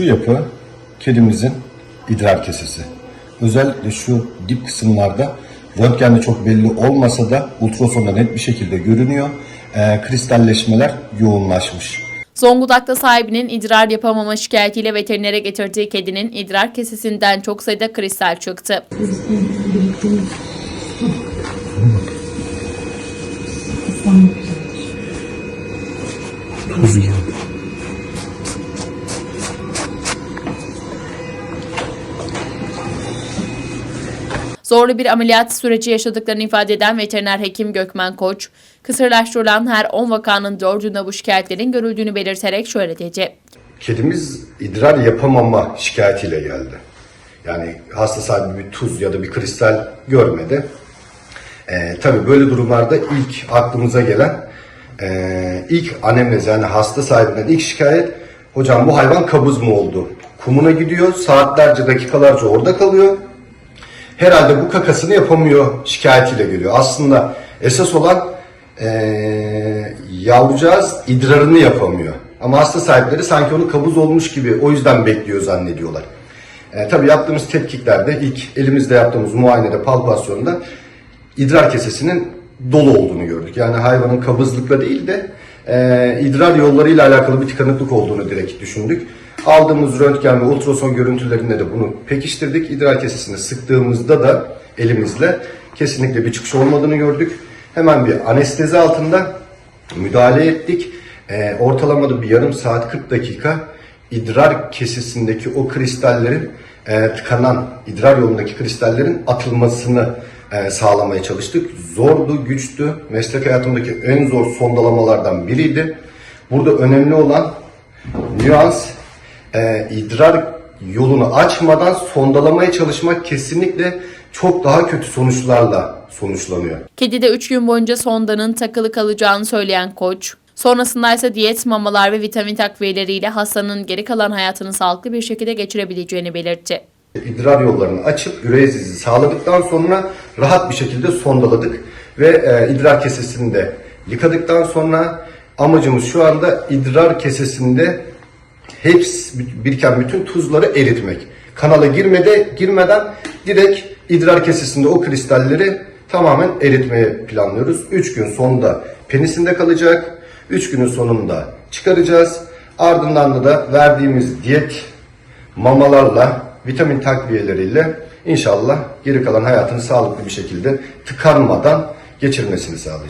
Şu yapı kedimizin idrar kesesi. Özellikle şu dip kısımlarda röntgende çok belli olmasa da ultrasonda net bir şekilde görünüyor. Ee, kristalleşmeler yoğunlaşmış. Zonguldak'ta sahibinin idrar yapamama şikayetiyle veterinere getirdiği kedinin idrar kesesinden çok sayıda kristal çıktı. Zorlu bir ameliyat süreci yaşadıklarını ifade eden veteriner hekim Gökmen Koç, kısırlaştırılan her 10 vakanın 4'ünde bu şikayetlerin görüldüğünü belirterek şöyle dedi. Kedimiz idrar yapamama şikayetiyle geldi. Yani hasta sahibi bir tuz ya da bir kristal görmedi. Ee, tabii böyle durumlarda ilk aklımıza gelen ee, ilk anemnez yani hasta sahibinden ilk şikayet hocam bu hayvan kabız mı oldu? Kumuna gidiyor saatlerce dakikalarca orada kalıyor. Herhalde bu kakasını yapamıyor şikayetiyle geliyor. Aslında esas olan ee, yavrucağız idrarını yapamıyor. Ama hasta sahipleri sanki onu kabuz olmuş gibi o yüzden bekliyor zannediyorlar. E, tabii yaptığımız tetkiklerde ilk elimizde yaptığımız muayenede palpasyonda idrar kesesinin dolu olduğunu gördük. Yani hayvanın kabızlıkla değil de e, idrar yollarıyla alakalı bir tıkanıklık olduğunu direkt düşündük. Aldığımız röntgen ve ultrason görüntülerinde de bunu pekiştirdik. İdrar kesesini sıktığımızda da elimizle kesinlikle bir çıkış olmadığını gördük. Hemen bir anestezi altında müdahale ettik. E, ortalamada bir yarım saat 40 dakika idrar kesesindeki o kristallerin e, tıkanan idrar yolundaki kristallerin atılmasını e, sağlamaya çalıştık. Zordu, güçtü. Meslek hayatımdaki en zor sondalamalardan biriydi. Burada önemli olan nüans e, idrar yolunu açmadan sondalamaya çalışmak kesinlikle çok daha kötü sonuçlarla sonuçlanıyor. Kedi de 3 gün boyunca sondanın takılı kalacağını söyleyen koç, sonrasında ise diyet, mamalar ve vitamin takviyeleriyle hastanın geri kalan hayatını sağlıklı bir şekilde geçirebileceğini belirtti. İdrar yollarını açıp üreyizizi sağladıktan sonra rahat bir şekilde sondaladık ve e, idrar kesesini de yıkadıktan sonra amacımız şu anda idrar kesesinde hepsi biriken bütün tuzları eritmek. Kanala girmede girmeden direkt idrar kesesinde o kristalleri tamamen eritmeye planlıyoruz. 3 gün sonunda penisinde kalacak. 3 günün sonunda çıkaracağız. Ardından da verdiğimiz diyet mamalarla, vitamin takviyeleriyle inşallah geri kalan hayatını sağlıklı bir şekilde tıkanmadan geçirmesini sağlayacağız.